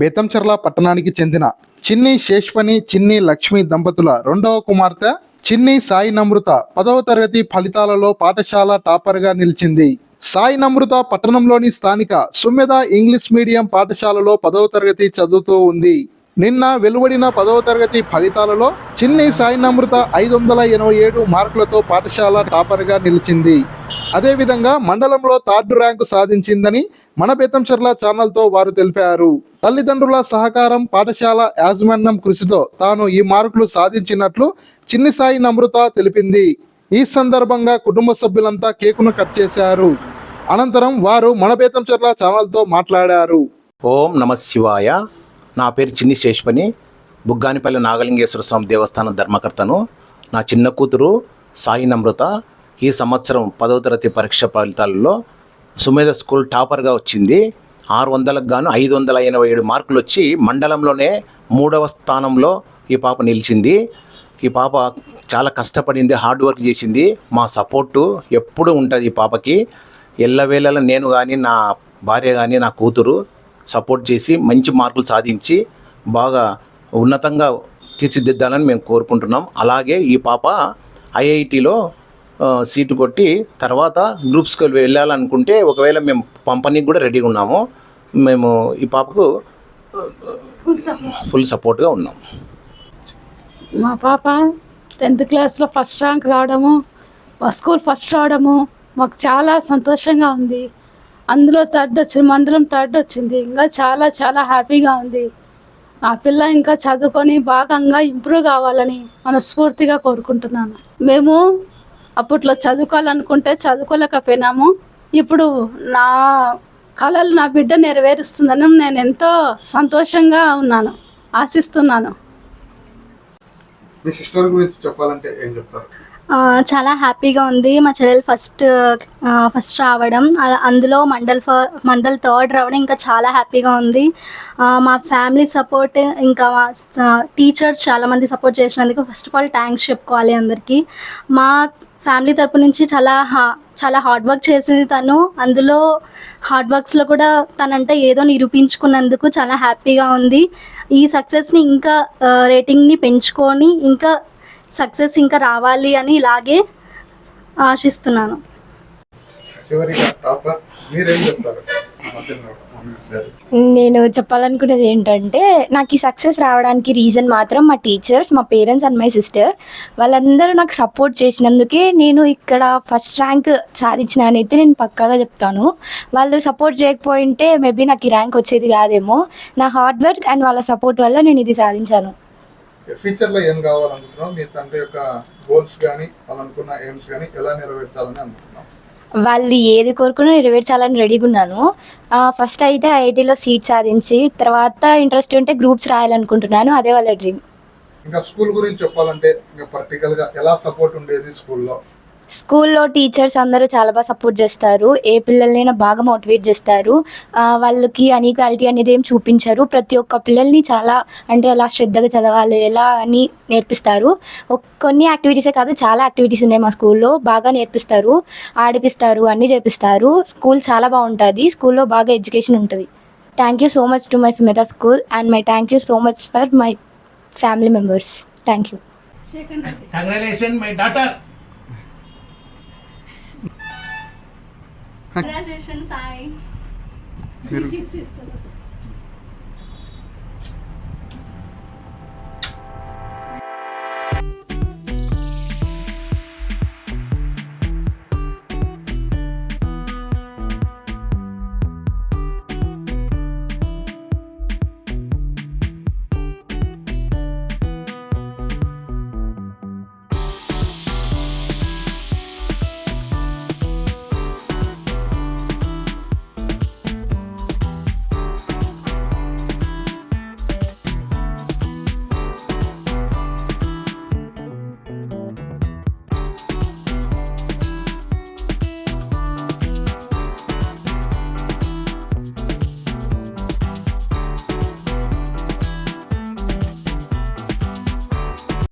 బేతంచెర్ల పట్టణానికి చెందిన చిన్ని శేష్వని చిన్ని లక్ష్మి దంపతుల రెండవ కుమార్తె చిన్ని సాయి నమృత పదవ తరగతి ఫలితాలలో పాఠశాల టాపర్గా నిలిచింది. సాయి నమృత పట్టణంలోని స్థానిక సుమ్మెద ఇంగ్లీష్ మీడియం పాఠశాలలో పదవ తరగతి చదువుతూ ఉంది. నిన్న వెలువడిన పదవ తరగతి ఫలితాలలో చిన్ని సాయి నమృత ఐదు వందల ఎనభై ఏడు మార్కులతో పాఠశాల టాపర్గా నిలిచింది. అదేవిధంగా మండలంలో థర్డ్ ర్యాంకు సాధించిందని మన బేతంచెర్ల ఛానల్తో వారు తెలిపారు. తల్లిదండ్రుల సహకారం పాఠశాల యాజమాన్యం కృషితో తాను ఈ మార్కులు సాధించినట్లు చిన్ని సాయి నమృత తెలిపింది. ఈ సందర్భంగా కుటుంబ సభ్యులంతా కేకును కట్ చేశారు. అనంతరం వారు మన బేతంచెర్ల ఛానల్తో మాట్లాడారు. ఓం నమ శివాయ. నా పేరు చిన్ని శేషపని బుగ్గానిపల్లి నాగలింగేశ్వర స్వామి దేవస్థానం ధర్మకర్తను. నా చిన్న కూతురు సాయి నమృత ఈ సంవత్సరం పదవ తరగతి పరీక్ష ఫలితాలలో సుమేధ స్కూల్ టాపర్గా వచ్చింది. ఆరు వందలకు గాను ఐదు వందల ఎనభై ఏడు మార్కులు వచ్చి మండలంలోనే మూడవ స్థానంలో ఈ పాప నిలిచింది. ఈ పాప చాలా కష్టపడింది హార్డ్ వర్క్ చేసింది. మా సపోర్టు ఎప్పుడు ఉంటుంది ఈ పాపకి. ఎల్లవేళలా నేను కానీ నా భార్య కానీ నా కూతురు సపోర్ట్ చేసి మంచి మార్కులు సాధించి బాగా ఉన్నతంగా తీర్చిదిద్దాలని మేము కోరుకుంటున్నాం. అలాగే ఈ పాప ఐఐటిలో సీటు కొట్టి తర్వాత గ్రూప్స్కి వెళ్ళాలనుకుంటే ఒకవేళ మేము పంపనీకి కూడా రెడీగా ఉన్నాము. మేము ఈ పాపకు ఫుల్ సపోర్ట్గా ఉన్నాం. మా పాప టెన్త్ క్లాస్లో ఫస్ట్ ర్యాంక్ రావడము మా స్కూల్ ఫస్ట్ రావడము మాకు చాలా సంతోషంగా ఉంది. అందులో థర్డ్ వచ్చింది మండలం థర్డ్ వచ్చింది. ఇంకా చాలా చాలా హ్యాపీగా ఉంది. నా పిల్ల ఇంకా చదువుకొని భాగంగా ఇంప్రూవ్ కావాలని మనస్ఫూర్తిగా కోరుకుంటున్నాను. మేము అప్పట్లో చదువుకోవాలనుకుంటే చదువుకోలేకపోయినాము. ఇప్పుడు నా కళలు నా బిడ్డ నెరవేరుస్తుందని నేను ఎంతో సంతోషంగా ఉన్నాను. ఆశిస్తున్నాను. మీ సిస్టర్ గురించి చెప్పాలంటే ఏం చెప్తారు? చాలా హ్యాపీగా ఉంది. మా చెల్లెలు ఫస్ట్ ఫస్ట్ రావడం. అందులో మండల్ ఫ మండల్ థర్డ్ రావడం ఇంకా చాలా హ్యాపీగా ఉంది. మా ఫ్యామిలీ సపోర్ట్ ఇంకా మా టీచర్స్ చాలామంది సపోర్ట్ చేసినందుకు ఫస్ట్ ఆఫ్ ఆల్ థ్యాంక్స్ చెప్పుకోవాలి అందరికీ. మా ఫ్యామిలీ తరపు నుంచి చాలా హా- చాలా హార్డ్ వర్క్ చేసింది తను. అందులో హార్డ్ వర్క్స్లో కూడా తనంటే ఏదో నిరూపించుకున్నందుకు చాలా హ్యాపీగా ఉంది. ఈ సక్సెస్ని ఇంకా రేటింగ్ని పెంచుకొని ఇంకా సక్సెస్ ఇంకా రావాలి అని ఇలాగే ఆశిస్తున్నాను. నేను చెప్పాలనుకునేది ఏంటంటే నాకు ఈ సక్సెస్ రావడానికి రీజన్ మాత్రం మా టీచర్స్ మా పేరెంట్స్ అండ్ మై సిస్టర్. వాళ్ళందరూ నాకు సపోర్ట్ చేసినందుకే నేను ఇక్కడ ఫస్ట్ ర్యాంక్ సాధించిన అయితే నేను పక్కాగా చెప్తాను. వాళ్ళు సపోర్ట్ చేయకపోయింటే మేబీ నాకు ఈ ర్యాంక్ వచ్చేది కాదేమో. నా హార్డ్ వర్క్ అండ్ వాళ్ళ సపోర్ట్ వల్ల నేను ఇది సాధించాను. ఫ్యూచర్లో ఏం కావాలనుకుంటున్నాం మీ తండ్రి యొక్క గోల్స్ కానీ వాళ్ళు అనుకున్న ఎయిమ్స్ కానీ ఎలా నెరవేర్చాలని అనుకుంటున్నాం వాళ్ళు ఏది కోరుకున్నా నెరవేర్చాలని రెడీగా ఉన్నాను. ఫస్ట్ అయితే ఐఐటీలో సీట్ సాధించి తర్వాత ఇంట్రెస్ట్ ఉంటే గ్రూప్స్ రాయాలనుకుంటున్నాను. అదే వాళ్ళ డ్రీమ్ ఇంకా స్కూల్ గురించి చెప్పాలంటే ఇంకా ప్రాక్టికల్గా ఎలా సపోర్ట్ ఉండేది స్కూల్లో స్కూల్లో టీచర్స్ అందరూ చాలా బాగా సపోర్ట్ చేస్తారు. ఏ పిల్లల్నైనా బాగా మోటివేట్ చేస్తారు. వాళ్ళకి అన్ఈక్వాలిటీ అనేది ఏం చూపించారు. ప్రతి ఒక్క పిల్లల్ని చాలా అంటే ఎలా శ్రద్ధగా చదవాలి ఎలా అని నేర్పిస్తారు. కొన్ని యాక్టివిటీసే కాదు చాలా యాక్టివిటీస్ ఉన్నాయి మా స్కూల్లో. బాగా నేర్పిస్తారు ఆడిపిస్తారు అన్నీ చేపిస్తారు. స్కూల్ చాలా బాగుంటుంది. స్కూల్లో బాగా ఎడ్యుకేషన్ ఉంటుంది. Thank you so much to my Sumitha school and my thank you so much for my family members thank you congratulation my daughter Congratulations, Sai. మీరు